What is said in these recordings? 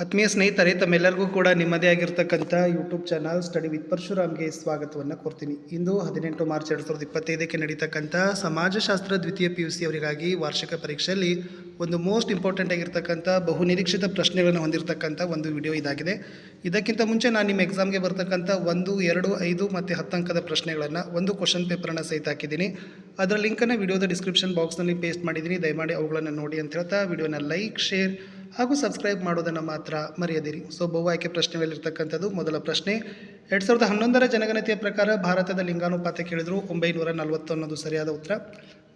ಆತ್ಮೀಯ ಸ್ನೇಹಿತರೆ, ತಮ್ಮೆಲ್ಲರಿಗೂ ಕೂಡ ನಿಮ್ಮದೇ ಆಗಿರ್ತಕ್ಕಂಥ ಯೂಟ್ಯೂಬ್ ಚಾನಲ್ ಸ್ಟಡಿ ವಿತ್ ಪರಶುರಾಮ್ಗೆ ಸ್ವಾಗತವನ್ನು ಕೋರ್ತೀನಿ. ಇಂದು ಹದಿನೆಂಟು ಮಾರ್ಚ್ ಎರಡು ಸಾವಿರದ ಇಪ್ಪತ್ತೈದಕ್ಕೆ ನಡೀತಕ್ಕಂಥ ಸಮಾಜಶಾಸ್ತ್ರ ದ್ವಿತೀಯ ಪಿ ಯು ಸಿ ಅವರಿಗಾಗಿ ವಾರ್ಷಿಕ ಪರೀಕ್ಷೆಯಲ್ಲಿ ಒಂದು ಮೋಸ್ಟ್ ಇಂಪಾರ್ಟೆಂಟ್ ಆಗಿರ್ತಕ್ಕಂಥ ಬಹು ನಿರೀಕ್ಷಿತ ಪ್ರಶ್ನೆಗಳನ್ನು ಹೊಂದಿರತಕ್ಕಂಥ ಒಂದು ವಿಡಿಯೋ ಇದಾಗಿದೆ. ಇದಕ್ಕಿಂತ ಮುಂಚೆ ನಾನು ನಿಮ್ಮ ಎಕ್ಸಾಮ್ಗೆ ಬರ್ತಕ್ಕಂಥ ಒಂದು, ಎರಡು, ಐದು ಮತ್ತು ಹತ್ತಂಕದ ಪ್ರಶ್ನೆಗಳನ್ನು, ಒಂದು ಕ್ವಶನ್ ಪೇಪರನ್ನು ಸಹಿತ ಹಾಕಿದ್ದೀನಿ. ಅದರ ಲಿಂಕನ್ನು ವಿಡಿಯೋದ ಡಿಸ್ಕ್ರಿಪ್ಷನ್ ಬಾಕ್ಸ್ನಲ್ಲಿ ಪೇಸ್ಟ್ ಮಾಡಿದ್ದೀನಿ ದಯಮಾಡಿ ಅವುಗಳನ್ನು ನೋಡಿ ಅಂತ ಹೇಳ್ತಾ ವಿಡಿಯೋನ ಲೈಕ್ ಶೇರ್ ಹಾಗೂ ಸಬ್ಸ್ಕ್ರೈಬ್ ಮಾಡೋದನ್ನು ಮಾತ್ರ ಮರೆಯದಿರಿ. ಸೊ ಬಹು ಆಯ್ಕೆ ಪ್ರಶ್ನೆಗಳಿರ್ತಕ್ಕಂಥದ್ದು ಮೊದಲ ಪ್ರಶ್ನೆ. ಎರಡು ಸಾವಿರದ ಹನ್ನೊಂದರ ಜನಗಣತಿಯ ಪ್ರಕಾರ ಭಾರತದ ಲಿಂಗಾನುಪಾತ ಕೇಳಿದ್ರು ಒಂಬೈನೂರ ಅನ್ನೋದು ಸರಿಯಾದ ಉತ್ತರ.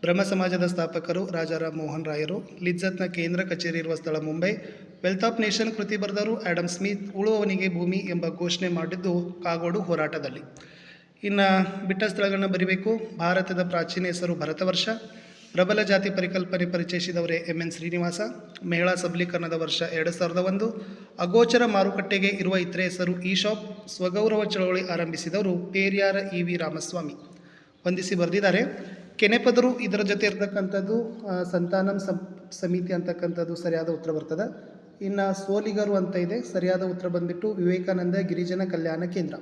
ಬ್ರಹ್ಮ ಸಮಾಜದ ಸ್ಥಾಪಕರು ರಾಜಾರಾಮ್ ಮೋಹನ್ ರಾಯರು, ಲಿಜ್ಜತ್ನ ಕೇಂದ್ರ ಕಚೇರಿ ಇರುವ ಸ್ಥಳ ಮುಂಬೈ ವೆಲ್ತ್ ಆಫ್ ನೇಷನ್ ಕೃತಿ ಬರೆದರು ಆಡಮ್ ಸ್ಮಿತ್, ಉಳುವವನಿಗೆ ಭೂಮಿ ಎಂಬ ಘೋಷಣೆ ಮಾಡಿದ್ದು ಕಾಗೋಡು ಹೋರಾಟದಲ್ಲಿ. ಇನ್ನು ಬಿಟ್ಟ ಸ್ಥಳಗಳನ್ನ ಬರಿಬೇಕು. ಭಾರತದ ಪ್ರಾಚೀನ ಹೆಸರು ಭರತವರ್ಷ. ಪ್ರಬಲ ಜಾತಿ ಪರಿಕಲ್ಪನೆ ಪರಿಚಯಿಸಿದವರೇ ಎಂ ಎನ್ ಶ್ರೀನಿವಾಸ. ಮಹಿಳಾ ಸಬಲೀಕರಣದ ವರ್ಷ ಎರಡು ಸಾವಿರದ ಒಂದು. ಅಗೋಚರ ಮಾರುಕಟ್ಟೆಗೆ ಇರುವ ಇತರೆ ಹೆಸರು ಇ ಶಾಪ್ ಸ್ವಗೌರವ ಚಳವಳಿ ಆರಂಭಿಸಿದವರು ಪೇರಿಯಾರ ಇ ವಿ ರಾಮಸ್ವಾಮಿ. ವಂದಿಸಿ ಬರೆದಿದ್ದಾರೆ. ಕೆನೆಪದರು ಇದರ ಜೊತೆ ಇರತಕ್ಕಂಥದ್ದು ಸಂತಾನಂ ಸಮಿತಿ ಅಂತಕ್ಕಂಥದ್ದು ಸರಿಯಾದ ಉತ್ತರ ಬರ್ತದೆ. ಇನ್ನು ಸೋಲಿಗರು ಅಂತ ಇದೆ. ಸರಿಯಾದ ಉತ್ತರ ಬಂದ್ಬಿಟ್ಟು ವಿವೇಕಾನಂದ ಗಿರಿಜನ ಕಲ್ಯಾಣ ಕೇಂದ್ರ.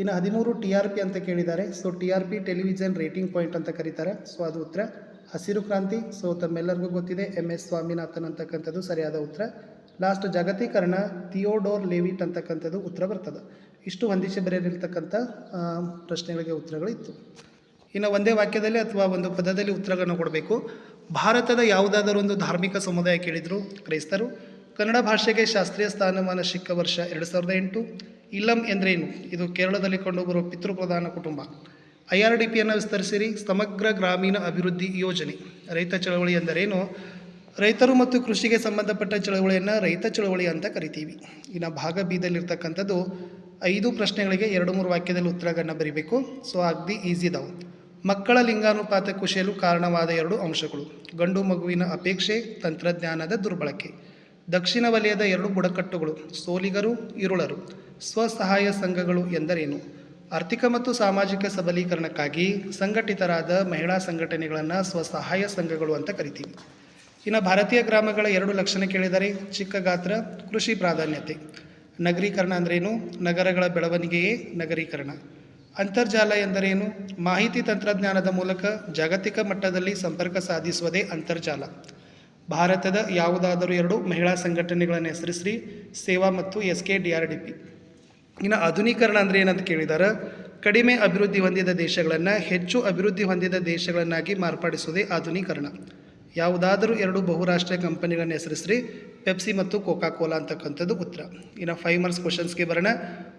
ಇನ್ನು ಹದಿಮೂರು ಟಿ ಆರ್ ಪಿ ಅಂತ ಕೇಳಿದ್ದಾರೆ. So T R P television rating point ಅಂತ ಕರೀತಾರೆ. ಸೊ ಅದು ಉತ್ತರ. ಹಸಿರು ಕ್ರಾಂತಿ. ಸೊ ತಮ್ಮೆಲ್ಲರಿಗೂ ಗೊತ್ತಿದೆ ಎಂ ಎಸ್ ಸ್ವಾಮಿನಾಥನ್ ಅಂತಕ್ಕಂಥದ್ದು ಸರಿಯಾದ ಉತ್ತರ. ಲಾಸ್ಟ್ ಜಾಗತೀಕರಣ, ಥಿಯೋಡೋರ್ ಲೇವಿಟ್ ಅಂತಕ್ಕಂಥದ್ದು ಉತ್ತರ ಬರ್ತದೆ. ಇಷ್ಟು ಹೊಂದಿಸಿ ಬರೆಯಲಿರ್ತಕ್ಕಂಥ ಪ್ರಶ್ನೆಗಳಿಗೆ ಉತ್ತರಗಳಿತ್ತು. ಇನ್ನು ಒಂದೇ ವಾಕ್ಯದಲ್ಲಿ ಅಥವಾ ಒಂದು ಪದದಲ್ಲಿ ಉತ್ತರಗಳನ್ನು ಕೊಡಬೇಕು. ಭಾರತದ ಯಾವುದಾದರೂ ಒಂದು ಧಾರ್ಮಿಕ ಸಮುದಾಯ ಕೇಳಿದರು, ಕ್ರೈಸ್ತರು. ಕನ್ನಡ ಭಾಷೆಗೆ ಶಾಸ್ತ್ರೀಯ ಸ್ಥಾನಮಾನ ಸಿಕ್ಕ ವರ್ಷ ಎರಡು ಸಾವಿರದ ಎಂಟು. ಇಲ್ಲಂ ಎಂದ್ರೇನು? ಇದು ಕೇರಳದಲ್ಲಿ ಕಂಡುಬರುವ ಪಿತೃಪ್ರಧಾನ ಕುಟುಂಬ. ಐ ಆರ್ ಡಿ ಪಿಯನ್ನು ವಿಸ್ತರಿಸಿರಿ. ಸಮಗ್ರ ಗ್ರಾಮೀಣ ಅಭಿವೃದ್ಧಿ ಯೋಜನೆ. ರೈತ ಚಳವಳಿ ಎಂದರೇನು? ರೈತರು ಮತ್ತು ಕೃಷಿಗೆ ಸಂಬಂಧಪಟ್ಟ ಚಳವಳಿಯನ್ನು ರೈತ ಚಳವಳಿ ಅಂತ ಕರಿತೀವಿ. ಇನ್ನು ಭಾಗ ಬಿದಲ್ಲಿರ್ತಕ್ಕಂಥದ್ದು ಐದು ಪ್ರಶ್ನೆಗಳಿಗೆ ಎರಡು ಮೂರು ವಾಕ್ಯದಲ್ಲಿ ಉತ್ತರಗಳನ್ನು ಬರೀಬೇಕು. ಸೊ ಅಗ್ದಿ ಈಸಿ ಇದಾವೆ ಮಕ್ಕಳ ಲಿಂಗಾನುಪಾತ ಕುಶಿಯಲು ಕಾರಣವಾದ ಎರಡು ಅಂಶಗಳು. ಗಂಡು ಮಗುವಿನ ಅಪೇಕ್ಷೆ, ತಂತ್ರಜ್ಞಾನದ ದುರ್ಬಳಕೆ. ದಕ್ಷಿಣ ವಲಯದ ಎರಡು ಬುಡಕಟ್ಟುಗಳು, ಸೋಲಿಗರು, ಇರುಳರು, ಸ್ವಸಹಾಯ ಸಂಘಗಳು ಎಂದರೇನು? ಆರ್ಥಿಕ ಮತ್ತು ಸಾಮಾಜಿಕ ಸಬಲೀಕರಣಕ್ಕಾಗಿ ಸಂಘಟಿತರಾದ ಮಹಿಳಾ ಸಂಘಟನೆಗಳನ್ನು ಸ್ವಸಹಾಯ ಸಂಘಗಳು ಅಂತ ಕರಿತೀವಿ. ಇನ್ನು ಭಾರತೀಯ ಗ್ರಾಮಗಳ ಎರಡು ಲಕ್ಷಣ ಕೇಳಿದರೆ ಚಿಕ್ಕ ಗಾತ್ರ, ಕೃಷಿ ಪ್ರಾಧಾನ್ಯತೆ. ನಗರೀಕರಣ ಅಂದ್ರೇನು? ನಗರಗಳ ಬೆಳವಣಿಗೆಯೇ ನಗರೀಕರಣ. ಅಂತರ್ಜಾಲ ಎಂದರೇನು? ಮಾಹಿತಿ ತಂತ್ರಜ್ಞಾನದ ಮೂಲಕ ಜಾಗತಿಕ ಮಟ್ಟದಲ್ಲಿ ಸಂಪರ್ಕ ಸಾಧಿಸುವುದೇ ಅಂತರ್ಜಾಲ. ಭಾರತದ ಯಾವುದಾದರೂ ಎರಡು ಮಹಿಳಾ ಸಂಘಟನೆಗಳನ್ನು ಹೆಸರಿಸಿ ಸೇವಾ ಮತ್ತು S K D R D P. ಇನ್ನು ಆಧುನೀಕರಣ ಅಂದರೆ ಏನಂತ ಕೇಳಿದಾರೆ? ಕಡಿಮೆ ಅಭಿವೃದ್ಧಿ ಹೊಂದಿದ ದೇಶಗಳನ್ನು ಹೆಚ್ಚು ಅಭಿವೃದ್ಧಿ ಹೊಂದಿದ ದೇಶಗಳನ್ನಾಗಿ ಮಾರ್ಪಡಿಸುವುದೇ ಆಧುನೀಕರಣ. ಯಾವುದಾದರೂ ಎರಡು ಬಹುರಾಷ್ಟ್ರೀಯ ಕಂಪನಿಗಳನ್ನು ಹೆಸರಿಸ್ರಿ, ಪೆಪ್ಸಿ ಮತ್ತು ಕೋಕಾ ಕೋಲಾ ಅಂತಕ್ಕಂಥದ್ದು ಉತ್ತರ. ಇನ್ನು ಫೈವ್ ಮಾರ್ಕ್ಸ್ ಕ್ವಶನ್ಸ್ಗೆ ಬರೋಣ.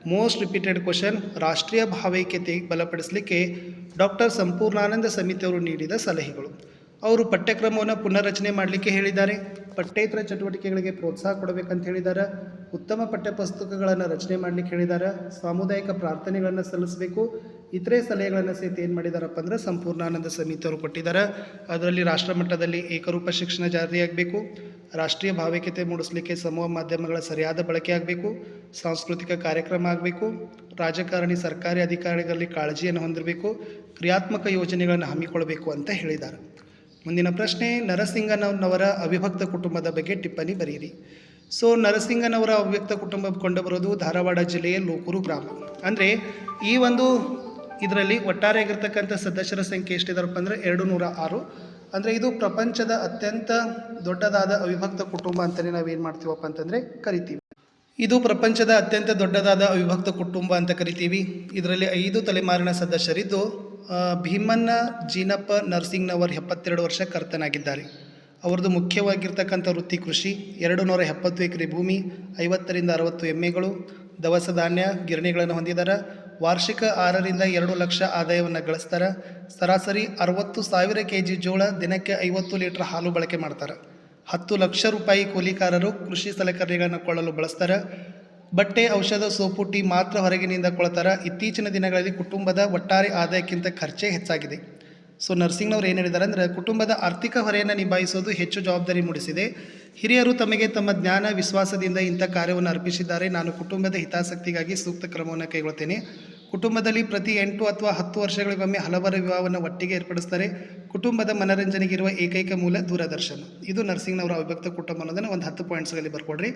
ಮೋಸ್ಟ್ ರಿಪೀಟೆಡ್ ಕ್ವಶನ್, ರಾಷ್ಟ್ರೀಯ ಭಾವೈಕ್ಯತೆ ಬಲಪಡಿಸಲಿಕ್ಕೆ ಡಾಕ್ಟರ್ ಸಂಪೂರ್ಣಾನಂದ ಸಮಿತಿಯವರು ನೀಡಿದ ಸಲಹೆಗಳು. ಅವರು ಪಠ್ಯಕ್ರಮವನ್ನು ಪುನರ್ರಚನೆ ಮಾಡಲಿಕ್ಕೆ ಹೇಳಿದ್ದಾರೆ. ಪಠ್ಯೇತರ ಚಟುವಟಿಕೆಗಳಿಗೆ ಪ್ರೋತ್ಸಾಹ ಕೊಡಬೇಕಂತ ಹೇಳಿದ್ದಾರೆ. ಉತ್ತಮ ಪಠ್ಯಪುಸ್ತಕಗಳನ್ನು ರಚನೆ ಮಾಡಲಿಕ್ಕೆ ಹೇಳಿದ್ದಾರೆ. ಸಾಮುದಾಯಿಕ ಪ್ರಾರ್ಥನೆಗಳನ್ನು ಸಲ್ಲಿಸಬೇಕು. ಇತರೆ ಸಲಹೆಗಳನ್ನು ಸಹಿತ ಏನು ಮಾಡಿದಾರಪ್ಪ ಅಂದರೆ ಸಂಪೂರ್ಣಾನಂದ ಸಮಿತಿಯವರು ಕೊಟ್ಟಿದ್ದಾರೆ. ಅದರಲ್ಲಿ ರಾಷ್ಟ್ರಮಟ್ಟದಲ್ಲಿ ಏಕರೂಪ ಶಿಕ್ಷಣ ಜಾರಿಯಾಗಬೇಕು ರಾಷ್ಟ್ರೀಯ ಭಾವೈಕ್ಯತೆ ಮೂಡಿಸಲಿಕ್ಕೆ ಸಮೂಹ ಮಾಧ್ಯಮಗಳ ಸರಿಯಾದ ಬಳಕೆ ಆಗಬೇಕು. ಸಾಂಸ್ಕೃತಿಕ ಕಾರ್ಯಕ್ರಮ ಆಗಬೇಕು. ರಾಜಕಾರಣಿ ಸರ್ಕಾರಿ ಅಧಿಕಾರಿಗಳಲ್ಲಿ ಕಾಳಜಿಯನ್ನು ಹೊಂದಿರಬೇಕು. ಕ್ರಿಯಾತ್ಮಕ ಯೋಜನೆಗಳನ್ನು ಹಮ್ಮಿಕೊಳ್ಬೇಕು ಅಂತ ಹೇಳಿದ್ದಾರೆ. ಮುಂದಿನ ಪ್ರಶ್ನೆ, ನರಸಿಂಗನವರ ಅವಿಭಕ್ತ ಕುಟುಂಬದ ಬಗ್ಗೆ ಟಿಪ್ಪಣಿ ಬರೆಯಿರಿ. ಸೊ, ನರಸಿಂಗನವರ ಅವಿಭಕ್ತ ಕುಟುಂಬ ಕೊಂಡುಬರೋದು ಧಾರವಾಡ ಜಿಲ್ಲೆಯ ಲೋಕೂರು ಗ್ರಾಮ. ಅಂದರೆ, ಈ ಒಂದು ಇದರಲ್ಲಿ ಒಟ್ಟಾರೆಯಾಗಿರ್ತಕ್ಕಂಥ ಸದಸ್ಯರ ಸಂಖ್ಯೆ ಎಷ್ಟಿದಾರಪ್ಪ ಅಂದರೆ ಎರಡು ನೂರ ಆರು ಅಂದರೆ ಇದು ಪ್ರಪಂಚದ ಅತ್ಯಂತ ದೊಡ್ಡದಾದ ಅವಿಭಕ್ತ ಕುಟುಂಬ ಅಂತಲೇ ನಾವೇನು ಮಾಡ್ತೀವಪ್ಪ ಅಂತಂದರೆ ಕರಿತೀವಿ. ಇದು ಪ್ರಪಂಚದ ಅತ್ಯಂತ ದೊಡ್ಡದಾದ ಅವಿಭಕ್ತ ಕುಟುಂಬ ಅಂತ ಕರಿತೀವಿ. ಇದರಲ್ಲಿ ಐದು ತಲೆಮಾರಿನ ಸದಸ್ಯರಿದ್ದು ಭೀಮಣ್ಣ ಜೀನಪ್ಪ ನರ್ಸಿಂಗ್ನವರು ಎಪ್ಪತ್ತೆರಡು ವರ್ಷ ಕರ್ತನಾಗಿದ್ದಾರೆ. ಅವರದು ಮುಖ್ಯವಾಗಿರ್ತಕ್ಕಂಥ ವೃತ್ತಿ ಕೃಷಿ, ಎರಡು ನೂರ ಎಪ್ಪತ್ತು ಎಕರೆ ಭೂಮಿ, ಐವತ್ತರಿಂದ ಅರವತ್ತು ಎಮ್ಮೆಗಳು, ದವಸ ಧಾನ್ಯ, ಗಿರಣಿಗಳನ್ನು ಹೊಂದಿದ್ದಾರೆ ವಾರ್ಷಿಕ ಆರರಿಂದ ಎರಡು ಲಕ್ಷ ಆದಾಯವನ್ನು ಗಳಿಸ್ತಾರೆ. ಸರಾಸರಿ ಅರವತ್ತು ಸಾವಿರ ಕೆ ಜಿ ಜೋಳ ದಿನಕ್ಕೆ ಐವತ್ತು ಲೀಟರ್ ಹಾಲು ಬಳಕೆ ಮಾಡ್ತಾರೆ. ಹತ್ತು ಲಕ್ಷ ರೂಪಾಯಿ ಕೂಲಿಕಾರರು ಕೃಷಿ ಸಲಕರಣೆಗಳನ್ನು ಕೊಳ್ಳಲು ಬಳಸ್ತಾರೆ. ಬಟ್ಟೆ, ಔಷಧ, ಸೋಪು, ಟೀ ಮಾತ್ರ ಹೊರಗಿನಿಂದ ಕೊಳ್ತಾರ. ಇತ್ತೀಚಿನ ದಿನಗಳಲ್ಲಿ ಕುಟುಂಬದ ಒಟ್ಟಾರೆ ಆದಾಯಕ್ಕಿಂತ ಖರ್ಚೇ ಹೆಚ್ಚಾಗಿದೆ. ಸೊ, ನರ್ಸಿಂಗ್ನವ್ರು ಏನು ಹೇಳಿದ್ದಾರೆ ಅಂದರೆ, ಕುಟುಂಬದ ಆರ್ಥಿಕ ಹೊರೆಯನ್ನು ನಿಭಾಯಿಸೋದು ಹೆಚ್ಚು ಜವಾಬ್ದಾರಿ ಮೂಡಿಸಿದೆ. ಹಿರಿಯರು ತಮಗೆ ತಮ್ಮ ಜ್ಞಾನ, ವಿಶ್ವಾಸದಿಂದ ಇಂಥ ಕಾರ್ಯವನ್ನು ಅರ್ಪಿಸಿದ್ದಾರೆ. ನಾನು ಕುಟುಂಬದ ಹಿತಾಸಕ್ತಿಗಾಗಿ ಸೂಕ್ತ ಕ್ರಮವನ್ನು ಕೈಗೊಳ್ತೇನೆ. ಕುಟುಂಬದಲ್ಲಿ ಪ್ರತಿ ಎಂಟು ಅಥವಾ ಹತ್ತು ವರ್ಷಗಳಿಗೊಮ್ಮೆ ಹಲವಾರು ವಿವಾಹವನ್ನು ಒಟ್ಟಿಗೆ ಏರ್ಪಡಿಸ್ತಾರೆ ಕುಟುಂಬದ ಮನರಂಜನೆಗಿರುವ ಏಕೈಕ ಮೂಲ ದೂರದರ್ಶನ. ಇದು ನರ್ಸಿಂಗ್ನವರ ಅವಿಭಕ್ತ ಕುಟುಂಬ ಅನ್ನೋದನ್ನು ಒಂದು ಹತ್ತು ಪಾಯಿಂಟ್ಸ್ಗಳಲ್ಲಿ ಬರ್ಕೊಡ್ರಿ.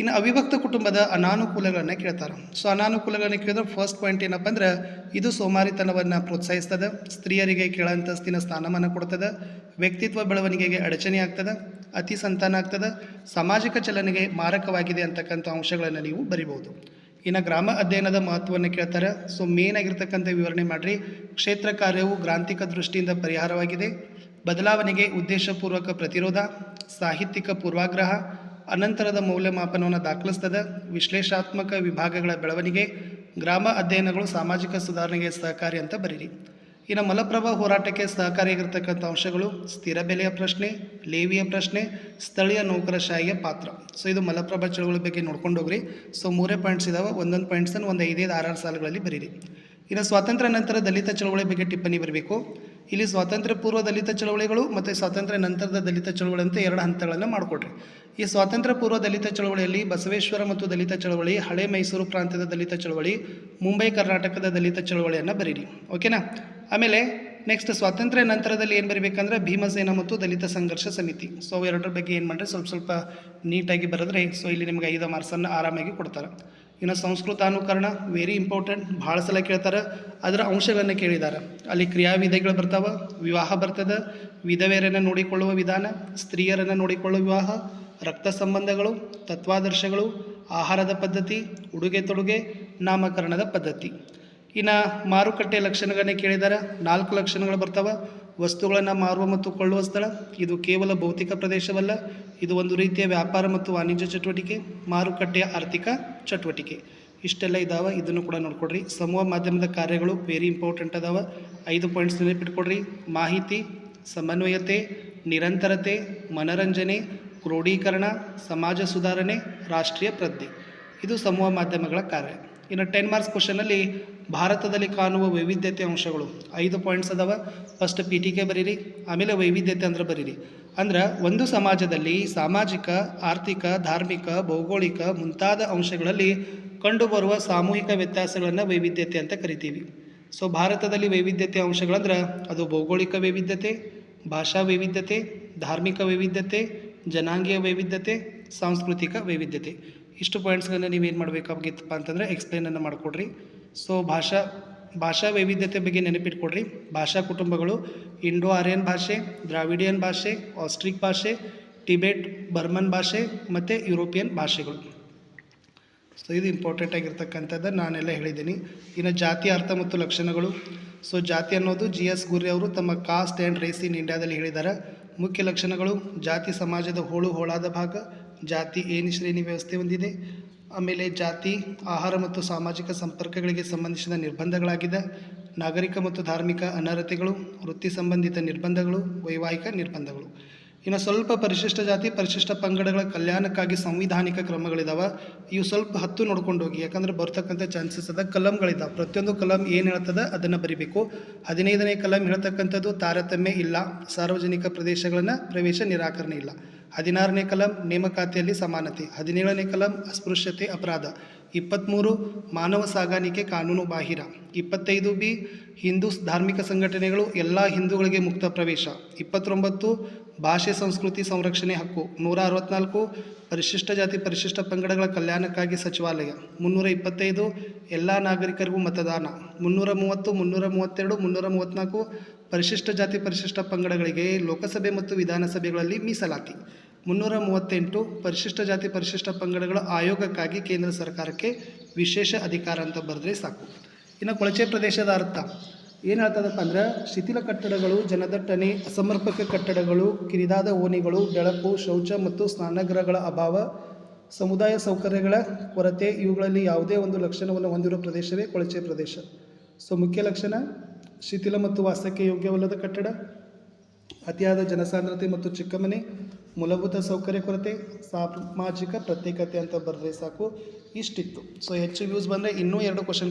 ಇನ್ನು ಅವಿಭಕ್ತ ಕುಟುಂಬದ ಅನಾನುಕೂಲಗಳನ್ನು ಕೇಳ್ತಾರೆ. ಸೊ ಅನಾನುಕೂಲಗಳನ್ನು ಕೇಳಿದ್ರೆ ಫಸ್ಟ್ ಪಾಯಿಂಟ್ ಏನಪ್ಪ ಅಂದ್ರೆ, ಇದು ಸೋಮಾರಿತನವನ್ನು ಪ್ರೋತ್ಸಾಹಿಸ್ತದೆ. ಸ್ತ್ರೀಯರಿಗೆ ಕೆಳಂತಸ್ತಿನ ಸ್ಥಾನಮಾನ ಕೊಡ್ತದೆ. ವ್ಯಕ್ತಿತ್ವ ಬೆಳವಣಿಗೆಗೆ ಅಡಚಣೆ ಆಗ್ತದೆ. ಅತಿ ಸಂತಾನ ಆಗ್ತದೆ. ಸಾಮಾಜಿಕ ಚಲನೆಗೆ ಮಾರಕವಾಗಿದೆ ಅಂತಕ್ಕಂಥ ಅಂಶಗಳನ್ನು ನೀವು ಬರಿಬೋದು ಇನ್ನು ಗ್ರಾಮ ಅಧ್ಯಯನದ ಮಹತ್ವವನ್ನು ಕೇಳ್ತಾರೆ. ಸೊ ಮೇನ್ ಆಗಿರ್ತಕ್ಕಂಥ ವಿವರಣೆ ಮಾಡಿರಿ. ಕ್ಷೇತ್ರ ಕಾರ್ಯವು ಗ್ರಾಂಥಿಕ ದೃಷ್ಟಿಯಿಂದ ಪರಿಹಾರವಾಗಿದೆ. ಬದಲಾವಣೆಗೆ ಉದ್ದೇಶಪೂರ್ವಕ ಪ್ರತಿರೋಧ, ಸಾಹಿತ್ಯಿಕ ಪೂರ್ವಾಗ್ರಹ, ಅನಂತರದ ಮೌಲ್ಯಮಾಪನವನ್ನು ದಾಖಲಿಸ್ತದೆ, ವಿಶ್ಲೇಷಾತ್ಮಕ ವಿಭಾಗಗಳ ಬೆಳವಣಿಗೆ, ಗ್ರಾಮ ಅಧ್ಯಯನಗಳು ಸಾಮಾಜಿಕ ಸುಧಾರಣೆಗೆ ಸಹಕಾರಿ ಅಂತ ಬರೀರಿ. ಇನ್ನು ಮಲಪ್ರಭಾ ಹೋರಾಟಕ್ಕೆ ಸಹಕಾರಿಯಾಗಿರ್ತಕ್ಕಂಥ ಅಂಶಗಳು ಸ್ಥಿರ ಬೆಲೆಯ ಪ್ರಶ್ನೆ, ಲೇವಿಯ ಪ್ರಶ್ನೆ, ಸ್ಥಳೀಯ ನೌಕರಶಾಹಿಯ ಪಾತ್ರ. ಸೊ ಇದು ಮಲಪ್ರಭಾ ಚಳುವಳಿ ಬಗ್ಗೆ ನೋಡ್ಕೊಂಡು ಹೋಗ್ರಿ. ಸೊ ಮೂರೇ ಪಾಯಿಂಟ್ಸ್ ಇದಾವೆ. ಒಂದೊಂದು ಪಾಯಿಂಟ್ಸನ್ನು ಒಂದು ಐದೈದು ಆರಾರು ಸಾಲುಗಳಲ್ಲಿ ಬರೀರಿ. ಇನ್ನು ಸ್ವಾತಂತ್ರ್ಯ ನಂತರ ದಲಿತ ಚಳುವಳಿ ಬಗ್ಗೆ ಟಿಪ್ಪಣಿ ಬರಬೇಕು. ಇಲ್ಲಿ ಸ್ವಾತಂತ್ರ್ಯ ಪೂರ್ವ ದಲಿತ ಚಳವಳಿಗಳು ಮತ್ತು ಸ್ವಾತಂತ್ರ್ಯ ನಂತರದ ದಲಿತ ಚಳವಳಿ ಅಂತ ಎರಡು ಹಂತಗಳನ್ನು ಮಾಡಿಕೊಡ್ರಿ ಈ ಸ್ವಾತಂತ್ರ್ಯ ಪೂರ್ವ ದಲಿತ ಚಳವಳಿಯಲ್ಲಿ ಬಸವೇಶ್ವರ ಮತ್ತು ದಲಿತ ಚಳವಳಿ, ಹಳೆ ಮೈಸೂರು ಪ್ರಾಂತ್ಯದ ದಲಿತ ಚಳವಳಿ, ಮುಂಬೈ ಕರ್ನಾಟಕದ ದಲಿತ ಚಳವಳಿಯನ್ನು ಬರೀರಿ. ಓಕೆನಾ ಆಮೇಲೆ ನೆಕ್ಸ್ಟ್ ಸ್ವಾತಂತ್ರ್ಯ ನಂತರದಲ್ಲಿ ಏನು ಬರಬೇಕಂದ್ರೆ ಭೀಮಸೇನ ಮತ್ತು ದಲಿತ ಸಂಘರ್ಷ ಸಮಿತಿ. ಸೊ ಎರಡರ ಬಗ್ಗೆ ಏನು ಮಾಡ್ರಿ? ಸ್ವಲ್ಪ ಸ್ವಲ್ಪ ನೀಟಾಗಿ ಬರೆದ್ರೆ ಸೊ ಇಲ್ಲಿ ನಿಮಗೆ ಐದು ಮಾರ್ಕ್ಸನ್ನು ಆರಾಮಾಗಿ ಕೊಡ್ತಾರೆ. ಇನ್ನು ಸಂಸ್ಕೃತ ಅನುಕರಣ ವೆರಿ ಇಂಪಾರ್ಟೆಂಟ್ ಭಾಳ ಸಲ ಕೇಳ್ತಾರೆ. ಅದರ ಅಂಶಗಳನ್ನು ಕೇಳಿದ್ದಾರೆ ಅಲ್ಲಿ ಕ್ರಿಯಾವಿಧಿಗಳು ಬರ್ತಾವೆ, ವಿವಾಹ ಬರ್ತದೆ, ವಿಧವೆಯರನ್ನು ನೋಡಿಕೊಳ್ಳುವ ವಿಧಾನ, ಸ್ತ್ರೀಯರನ್ನು ನೋಡಿಕೊಳ್ಳುವ ವಿವಾಹ, ರಕ್ತ ಸಂಬಂಧಗಳು, ತತ್ವಾದರ್ಶಗಳು, ಆಹಾರದ ಪದ್ಧತಿ, ಉಡುಗೆ ತೊಡುಗೆ, ನಾಮಕರಣದ ಪದ್ಧತಿ. ಇನ್ನು ಮಾರುಕಟ್ಟೆ ಲಕ್ಷಣಗಳನ್ನೇ ಕೇಳಿದ್ದಾರೆ ನಾಲ್ಕು ಲಕ್ಷಣಗಳು ಬರ್ತಾವೆ. ವಸ್ತುಗಳನ್ನು ಮಾರುವ ಮತ್ತು ಕೊಳ್ಳುವ ಸ್ಥಳ. ಇದು ಕೇವಲ ಭೌತಿಕ ಪ್ರದೇಶವಲ್ಲ. ಇದು ಒಂದು ರೀತಿಯ ವ್ಯಾಪಾರ ಮತ್ತು ವಾಣಿಜ್ಯ ಚಟುವಟಿಕೆ, ಮಾರುಕಟ್ಟೆಯ ಆರ್ಥಿಕ ಚಟುವಟಿಕೆ. ಇಷ್ಟೆಲ್ಲ ಇದಾವೆ. ಇದನ್ನು ಕೂಡ ನೋಡ್ಕೊಡ್ರಿ. ಸಮೂಹ ಮಾಧ್ಯಮದ ಕಾರ್ಯಗಳು ವೆರಿ ಇಂಪಾರ್ಟೆಂಟ್ ಅದಾವ. ಐದು ಪಾಯಿಂಟ್ಸ್ ನೆನಪಿಟ್ಕೊಡ್ರಿ. ಮಾಹಿತಿ, ಸಮನ್ವಯತೆ, ನಿರಂತರತೆ, ಮನರಂಜನೆ ಕ್ರೋಢೀಕರಣ ಸಮಾಜ ಸುಧಾರಣೆ, ರಾಷ್ಟ್ರೀಯ ಪ್ರಜ್ಞೆ. ಇದು ಸಮೂಹ ಮಾಧ್ಯಮಗಳ ಕಾರ್ಯ. ಇನ್ನು ಟೆನ್ ಮಾರ್ಕ್ಸ್ ಕ್ವಶನಲ್ಲಿ ಭಾರತದಲ್ಲಿ ಕಾಣುವ ವೈವಿಧ್ಯತೆ ಅಂಶಗಳು. ಐದು ಪಾಯಿಂಟ್ಸ್ ಅದಾವ. ಫಸ್ಟ್ ಪಿ ಟಿ ಕೆ ಬರೀರಿ, ಆಮೇಲೆ ವೈವಿಧ್ಯತೆ ಅಂದ್ರೆ ಬರೀರಿ. ಅಂದ್ರೆ ಒಂದು ಸಮಾಜದಲ್ಲಿ ಸಾಮಾಜಿಕ, ಆರ್ಥಿಕ, ಧಾರ್ಮಿಕ, ಭೌಗೋಳಿಕ ಮುಂತಾದ ಅಂಶಗಳಲ್ಲಿ ಕಂಡುಬರುವ ಸಾಮೂಹಿಕ ವ್ಯತ್ಯಾಸಗಳನ್ನು ವೈವಿಧ್ಯತೆ ಅಂತ ಕರಿತೀವಿ. ಸೊ ಭಾರತದಲ್ಲಿ ವೈವಿಧ್ಯತೆ ಅಂಶಗಳಂದ್ರೆ ಅದು ಭೌಗೋಳಿಕ ವೈವಿಧ್ಯತೆ, ಭಾಷಾ ವೈವಿಧ್ಯತೆ, ಧಾರ್ಮಿಕ ವೈವಿಧ್ಯತೆ, ಜನಾಂಗೀಯ ವೈವಿಧ್ಯತೆ, ಸಾಂಸ್ಕೃತಿಕ ವೈವಿಧ್ಯತೆ. ಇಷ್ಟು ಪಾಯಿಂಟ್ಸ್ಗಳನ್ನ ಏನು ಮಾಡಬೇಕಾಗಿತ್ತಪ್ಪ ಅಂತಂದರೆ ಎಕ್ಸ್ಪ್ಲೇನನ್ನು ಮಾಡಿಕೊಡ್ರಿ. ಸೊ ಭಾಷಾ ಭಾಷಾ ವೈವಿಧ್ಯತೆ ಬಗ್ಗೆ ನೆನಪಿಟ್ಕೊಡ್ರಿ. ಭಾಷಾ ಕುಟುಂಬಗಳು ಇಂಡೋ, ಆರ್ಯನ್ ಭಾಷೆ, ದ್ರಾವಿಡಿಯನ್ ಭಾಷೆ, ಆಸ್ಟ್ರಿಕ್ ಭಾಷೆ, ಟಿಬೆಟ್, ಬರ್ಮನ್ ಭಾಷೆ ಮತ್ತು ಯುರೋಪಿಯನ್ ಭಾಷೆಗಳು. ಸೊ ಇದು ಇಂಪಾರ್ಟೆಂಟ್ ಆಗಿರ್ತಕ್ಕಂಥದ್ದು ನಾನೆಲ್ಲ ಹೇಳಿದ್ದೀನಿ. ಇನ್ನು ಜಾತಿ, ಅರ್ಥ ಮತ್ತು ಲಕ್ಷಣಗಳು. ಸೊ ಜಾತಿ ಅನ್ನೋದು ಜಿ ಎಸ್ ಗುರಿ ಅವರು ತಮ್ಮ ಕಾಸ್ಟ್ ಆ್ಯಂಡ್ ರೇಸ್ ಇನ್ ಇಂಡಿಯಾದಲ್ಲಿ ಹೇಳಿದ್ದಾರೆ ಮುಖ್ಯ ಲಕ್ಷಣಗಳು ಜಾತಿ, ಸಮಾಜದ ಹೋಳು, ಹೋಳಾದ ಭಾಗ ಜಾತಿ, ಏನು ಶ್ರೇಣಿ ವ್ಯವಸ್ಥೆ ಹೊಂದಿದೆ? ಆಮೇಲೆ ಜಾತಿ, ಆಹಾರ ಮತ್ತು ಸಾಮಾಜಿಕ ಸಂಪರ್ಕಗಳಿಗೆ ಸಂಬಂಧಿಸಿದ ನಿರ್ಬಂಧಗಳಾಗಿದೆ ನಾಗರಿಕ ಮತ್ತು ಧಾರ್ಮಿಕ ಅನರ್ಹತೆಗಳು, ವೃತ್ತಿ ಸಂಬಂಧಿತ ನಿರ್ಬಂಧಗಳು, ವೈವಾಹಿಕ ನಿರ್ಬಂಧಗಳು. ಇನ್ನು ಸ್ವಲ್ಪ ಪರಿಶಿಷ್ಟ ಜಾತಿ, ಪರಿಶಿಷ್ಟ ಪಂಗಡಗಳ ಕಲ್ಯಾಣಕ್ಕಾಗಿ ಸಂವಿಧಾನಿಕ ಕ್ರಮಗಳಿದಾವೆ. ಇವು ಸ್ವಲ್ಪ ಹತ್ತು ನೋಡ್ಕೊಂಡು ಹೋಗಿ, ಯಾಕಂದ್ರೆ ಬರ್ತಕ್ಕಂಥ ಚಾನ್ಸಸ್ ಅದ ಕಲಂಗಳಿದ್ದಾವೆ ಪ್ರತಿಯೊಂದು ಕಲಂ ಏನು ಹೇಳ್ತದ ಅದನ್ನು ಬರಿಬೇಕು. ಹದಿನೈದನೇ ಕಲಂ ಹೇಳ್ತಕ್ಕಂಥದ್ದು ತಾರತಮ್ಯ ಇಲ್ಲ, ಸಾರ್ವಜನಿಕ ಪ್ರದೇಶಗಳನ್ನು ಪ್ರವೇಶ ನಿರಾಕರಣೆ ಇಲ್ಲ. ಹದಿನಾರನೇ ಕಲಂ ನೇಮಕಾತಿಯಲ್ಲಿ ಸಮಾನತೆ, ಹದಿನೇಳನೇ ಕಲಂ ಅಸ್ಪೃಶ್ಯತೆ, ಅಪರಾಧ. ಇಪ್ಪತ್ತ್ಮೂರು ಮಾನವ ಸಾಗಾಣಿಕೆ ಕಾನೂನು ಬಾಹಿರ. ಇಪ್ಪತ್ತೈದು ಬಿ, ಹಿಂದೂ ಧಾರ್ಮಿಕ ಸಂಘಟನೆಗಳು ಎಲ್ಲ ಹಿಂದೂಗಳಿಗೆ ಮುಕ್ತ ಪ್ರವೇಶ. ಇಪ್ಪತ್ತೊಂಬತ್ತು ಭಾಷೆ, ಸಂಸ್ಕೃತಿ ಸಂರಕ್ಷಣೆ ಹಕ್ಕು. ನೂರ ಅರವತ್ನಾಲ್ಕು ಪರಿಶಿಷ್ಟ ಜಾತಿ ಪರಿಶಿಷ್ಟ ಪಂಗಡಗಳ ಕಲ್ಯಾಣಕ್ಕಾಗಿ ಸಚಿವಾಲಯ. ಮುನ್ನೂರ ಇಪ್ಪತ್ತೈದು ಎಲ್ಲ ನಾಗರಿಕರಿಗೂ ಮತದಾನ. ಮುನ್ನೂರ ಮೂವತ್ತು, ಮುನ್ನೂರ ಮೂವತ್ತೆರಡು, ಮುನ್ನೂರ ಮೂವತ್ತ್ನಾಲ್ಕು ಪರಿಶಿಷ್ಟ ಜಾತಿ ಪರಿಶಿಷ್ಟ ಪಂಗಡಗಳಿಗೆ ಲೋಕಸಭೆ ಮತ್ತು ವಿಧಾನಸಭೆಗಳಲ್ಲಿ ಮೀಸಲಾತಿ. ಮುನ್ನೂರ ಮೂವತ್ತೆಂಟು ಪರಿಶಿಷ್ಟ ಜಾತಿ ಪರಿಶಿಷ್ಟ ಪಂಗಡಗಳ ಆಯೋಗಕ್ಕಾಗಿ ಕೇಂದ್ರ ಸರ್ಕಾರಕ್ಕೆ ವಿಶೇಷ ಅಧಿಕಾರ ಅಂತ ಬರೆದ್ರೆ ಸಾಕು. ಇನ್ನು ಕೊಳಚೆ ಪ್ರದೇಶದ ಅರ್ಥ. ಏನು ಹೇಳ್ತದಪ್ಪ ಅಂದ್ರೆ ಶಿಥಿಲ ಕಟ್ಟಡಗಳು, ಜನದಟ್ಟಣೆ, ಅಸಮರ್ಪಕ ಕಟ್ಟಡಗಳು, ಕಿರಿದಾದ ಓಣಿಗಳು, ಬೆಳಕು, ಶೌಚ ಮತ್ತು ಸ್ನಾನಗೃಹಗಳ ಅಭಾವ, ಸಮುದಾಯ ಸೌಕರ್ಯಗಳ ಕೊರತೆ, ಇವುಗಳಲ್ಲಿ ಯಾವುದೇ ಒಂದು ಲಕ್ಷಣವನ್ನು ಹೊಂದಿರುವ ಪ್ರದೇಶವೇ ಕೊಳಚೆ ಪ್ರದೇಶ. ಸೊ ಮುಖ್ಯ ಲಕ್ಷಣ, ಶಿಥಿಲ ಮತ್ತು ವಾಸಕ್ಕೆ ಯೋಗ್ಯವಲ್ಲದ ಕಟ್ಟಡ, ಅತಿಯಾದ ಜನಸಾಂದ್ರತೆ ಮತ್ತು ಚಿಕ್ಕಮನೆ, ಮೂಲಭೂತ ಸೌಕರ್ಯ ಕೊರತೆ, ಸಾಮಾಜಿಕ ಪ್ರತ್ಯೇಕತೆ ಅಂತ ಬರೆದ್ರೆ ಸಾಕು, ಇಷ್ಟಿತ್ತು. ಸೊ ಹೆಚ್ಚು ವ್ಯೂಸ್ ಬಂದರೆ ಇನ್ನೂ ಎರಡು ಕ್ವಶನ್